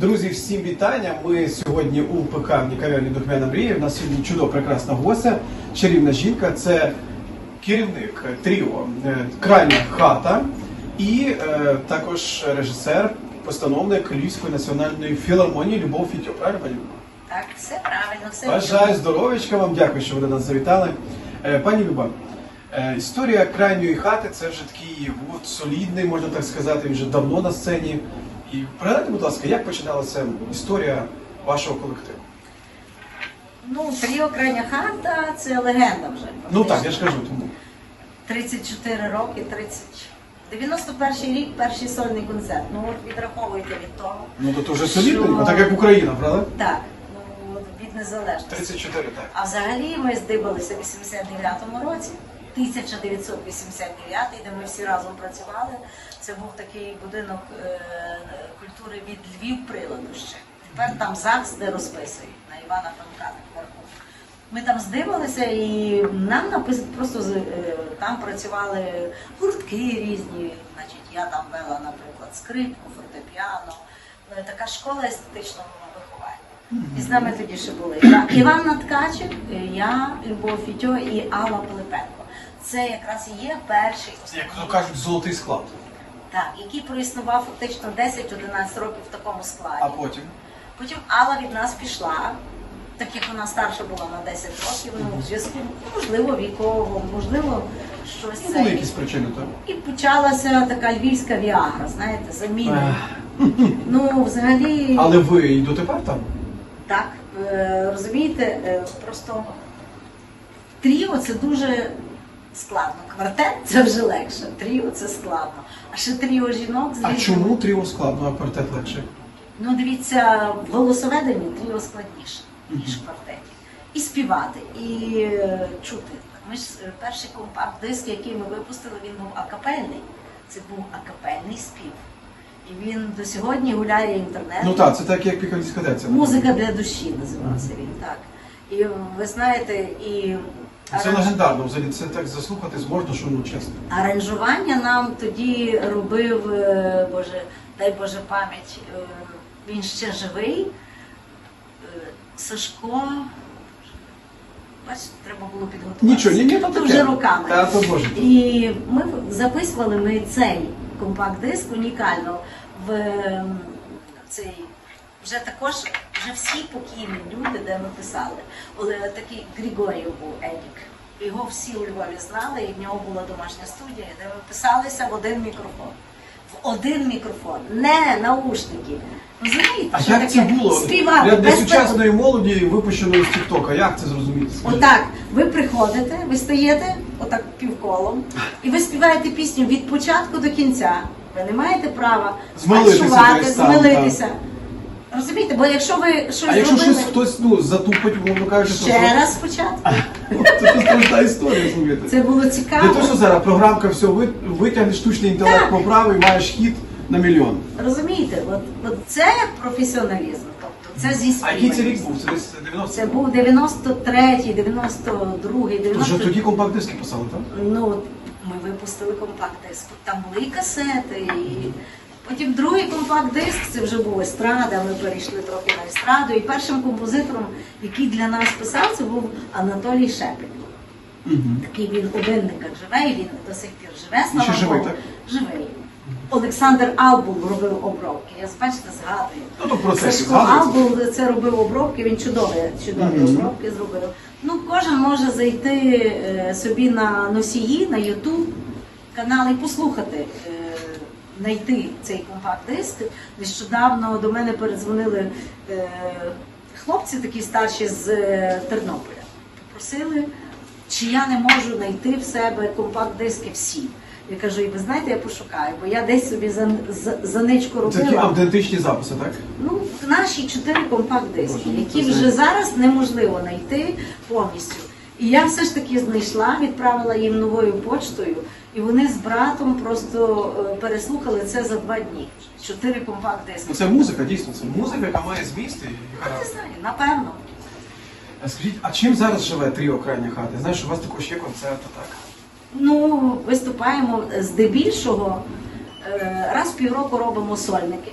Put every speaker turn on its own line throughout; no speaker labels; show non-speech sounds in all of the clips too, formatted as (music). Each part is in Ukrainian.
Друзі, всім вітання. Ми сьогодні у пекарні кав'ярні Духмяна Мрія. У нас сьогодні чудова прекрасна гостя, чарівна жінка. Це керівник тріо е, Крайня хата і е, також режисер, постановник Львівської національної філармонії Любов Фітьо. Правильно?
Так, все правильно, все
Бажаю здоров'ячка вам, дякую, що ви до нас завітали. Е, Пані Люба, е, історія крайньої хати це вже такий от, солідний, можна так сказати, він вже давно на сцені. І пригадайте, будь ласка, як починалася історія вашого колективу?
Ну, тріо крайня хата це легенда вже.
Ну так, я ж кажу тому.
34 роки, 30. 91 рік, перший сольний концерт. Ну от відраховуйте від того.
Ну то, то вже солідненько,
Що?
так як Україна, правда?
Так, ну от від незалежності.
34, так.
А взагалі ми здибалися в 89-му році, 1989, де ми всі разом працювали. Це був такий будинок е, культури від Львів приладу ще. Тепер там ЗАГС, де розписують на Івана Франка наверху. Ми там здивалися і нам напис... просто е, там працювали гуртки різні. Значить, я там вела, наприклад, скрипку, фортепіано. Е, Така школа естетичного виховання. І з нами тоді ще були Іва- Іванна Ткачик, е, я, Любов Фітьо і Алла Пилипенко. Це якраз і є перший
Як то кажуть, золотий склад.
Так, який проіснував фактично 10-11 років в такому складі.
А потім?
Потім Алла від нас пішла, так як вона старша була на 10 років, ну, в зв'язку, можливо, вікового, можливо, щось
Ну,
це.
були якісь причини, так?
І почалася така львівська віагра, знаєте, заміна. Ну, взагалі,
Але ви і дотепер там?
так, е, розумієте, е, просто тріо це дуже складно. Квартет це вже легше, тріо це складно. Ще тріо жінок з
А
різними-
чому тріо складно, а квартет легше?
Ну, дивіться, в голосоведенні тріо складніше, ніж в квартеті. І співати, і е, чути. Ми ж е, перший компакт-диск, який ми випустили, він був акапельний. Це був акапельний спів. І він до сьогодні гуляє інтернетом.
Ну так, це так, як пікаль дискотеця.
Музика для душі називався він так. І ви знаєте, і
Це легендарно, взагалі це так заслухати зможна, що ну чесно.
аранжування нам тоді робив, е, Боже, дай Боже пам'ять, е, він ще живий. е, Сашко. Бачите, треба було підготуватися.
Нічого, ні, ні, то
вже руками.
Та, то Боже.
І ми записували ми цей компакт-диск унікально в ем, цей. Вже також вже всі покійні люди, де ми писали. Але такий Григорів був Едік. Його всі у Львові знали, і в нього була домашня студія, де ми писалися в один мікрофон. В один мікрофон, не наушники. Розумієте,
А
що
як
таке?
це було?
Співати
Для, для
без
сучасної молоді випущеної з Тіктока. Як це зрозуміти? Скажіть?
Отак, ви приходите, ви стаєте отак півколом, і ви співаєте пісню від початку до кінця. Ви не маєте права
Змилитися
фальшувати,
десь там,
змилитися. Розумієте, бо якщо ви щось
А якщо
зробили
щось хтось ну, затупить, умовно кажучи, то
ще раз спочатку, (laughs)
Це ж страшна історія, розумієте.
це було
Не
цікаво.
то, що зараз програмка все ви- витягне штучний інтелект
Так.
поправи і маєш хід на мільйон.
Розумієте, от, от це професіоналізм. Тобто це зі
А який це рік був? Це десь 90
Це був 93-й, 92-й,
То вже
90
тоді компакт-диски писали, так?
Ну, от ми випустили компакт-диск. Там були і касети, і другий компакт-диск, це вже був естрада, ми перейшли трохи на естраду. І першим композитором, який для нас писав, це був Анатолій Шепель.
Угу.
Такий він у винниках живе, і він до сих пір живе,
І
слава
живий,
Богу.
так?
Живий. Олександр Албул робив обробки. Я бачите, згадую.
Ну, то
Сашко. Албул це робив обробки, він чудові, чудові
Мгм.
обробки зробив. Ну, кожен може зайти е, собі на носії, на Ютуб канал і послухати, е, знайти цей компакт-диск. Нещодавно до мене передзвонили е, хлопці такі старші з е, Тернополя. Попросили, чи я не можу знайти в себе компакт-диски всі. Я кажу, і ви знаєте, я пошукаю, бо я десь собі за, за, за ничку
Це такі автентичні записи, так?
Ну, наші чотири компакт-диски,
ну,
які вже зараз неможливо знайти повністю. І я все ж таки знайшла, відправила їм новою почтою, і вони з братом просто е, переслухали це за два дні. Чотири компакт-диски.
Ну це музика, дійсно, це музика, яка має зміст.
Я
яка-
не знаю, напевно.
Скажіть, а чим зараз живе тріо крайня знаю, що у вас також є концерти, так?
Ну, виступаємо здебільшого. е, Раз в півроку робимо сольники.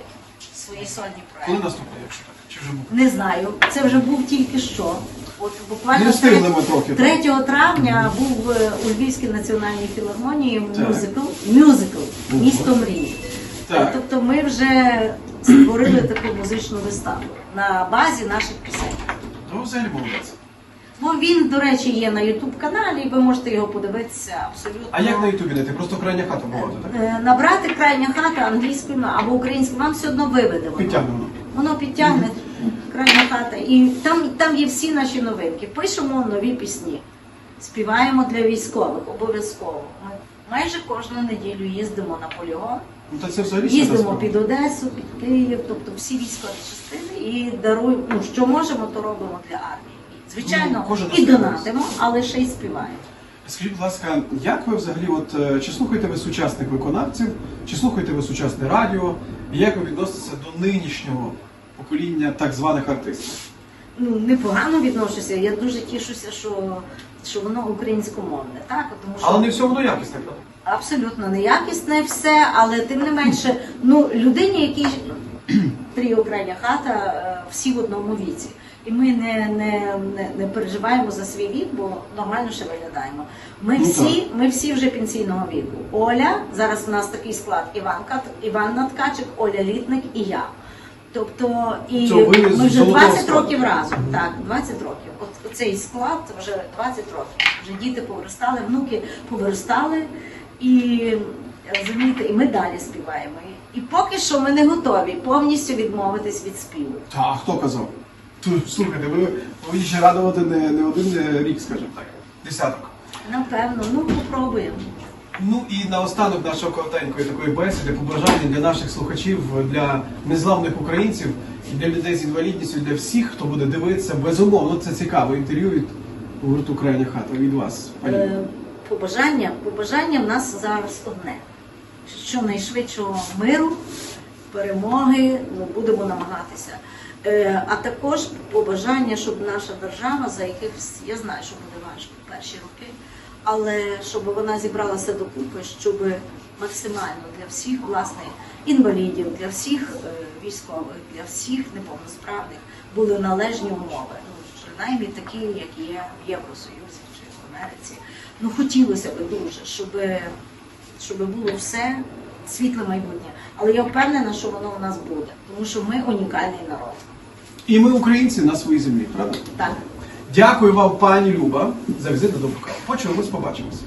свої сольні
Коли
проекти.
наступний, якщо так? Чи вже був?
Не знаю, це вже був тільки що. От буквально
Не встигли ми
3,
трохи,
3 травня був е, у Львівській національній філармонії
Так.
мюзикл, мюзикл Місто мрії.
Так.
Тобто ми вже створили таку музичну виставу на базі наших пісень.
Ну, взагалі молодець.
Ну він, до речі, є на Ютуб каналі, і ви можете його подивитися абсолютно.
А як на Ютубі знайти? Просто крайня хата була, так?
Е, Набрати крайня хата англійською або українською, вам все одно виведе воно.
Підтягнемо.
Воно підтягне крайня хата. І там, там є всі наші новинки. Пишемо нові пісні, співаємо для військових обов'язково. Ми майже кожну неділю їздимо на полігон,
Ну, та це взагалі
їздимо під Одесу, під Київ, тобто всі військові частини і даруємо, ну що можемо, то робимо для армії. Звичайно,
Ну,
і донатимо, але ще й співаємо.
Скажіть, будь ласка, як ви взагалі, от е, чи слухаєте ви сучасних виконавців, чи слухаєте ви сучасне радіо, і як ви відноситеся до нинішнього покоління так званих артистів?
ну, непогано відношуся. Я дуже тішуся, що, що воно українськомовне. Так? Тому що
Але не все воно якісне, правда?
абсолютно неякісне все, але тим не менше, ну, людині, якій (clears throat) тріо крайня хата, е, всі в одному віці. І ми не, не, не, не переживаємо за свій вік, бо нормально ще виглядаємо. Ми
Ну,
всі, ми всі вже пенсійного віку. Оля, зараз у нас такий склад Іванка, Іванна Ткачик, Оля Літник і я. Тобто, і ми вже
золотого
20 років разом. Так, 20 років. От цей склад вже 20 років. Вже діти повиростали, внуки повиростали, і розумієте, і ми далі співаємо. І, і поки що ми не готові повністю відмовитись від співу.
Та хто казав? Слухайте, ви повинні ще радувати не, не один е, рік, скажімо так, десяток.
Напевно, ну попробуємо.
Ну і наостанок нашої коротенької такої бесіди, побажання для наших слухачів, для незламних українців, для людей з інвалідністю, для всіх, хто буде дивитися. Безумовно, це цікаве інтерв'ю від гурту Крайня хата від вас. пані.
Е, побажання, побажання в нас зараз одне: щонайшвидшого миру, перемоги, ну, будемо намагатися. Е, а також побажання, щоб наша держава, за якихось, я знаю, що буде важко перші роки, але щоб вона зібралася докупи, щоб максимально для всіх власне інвалідів, для всіх е, військових, для всіх неповносправних були належні умови. Ну, принаймні такі, як є в Євросоюзі чи в Америці. Ну хотілося б дуже, щоб, щоб було все світле майбутнє. Але я впевнена, що воно у нас буде, тому що ми унікальний народ.
І ми українці на своїй землі, правда?
Так.
Дякую вам, пані Люба, за візит до Доброкава. Почуємось, побачимося.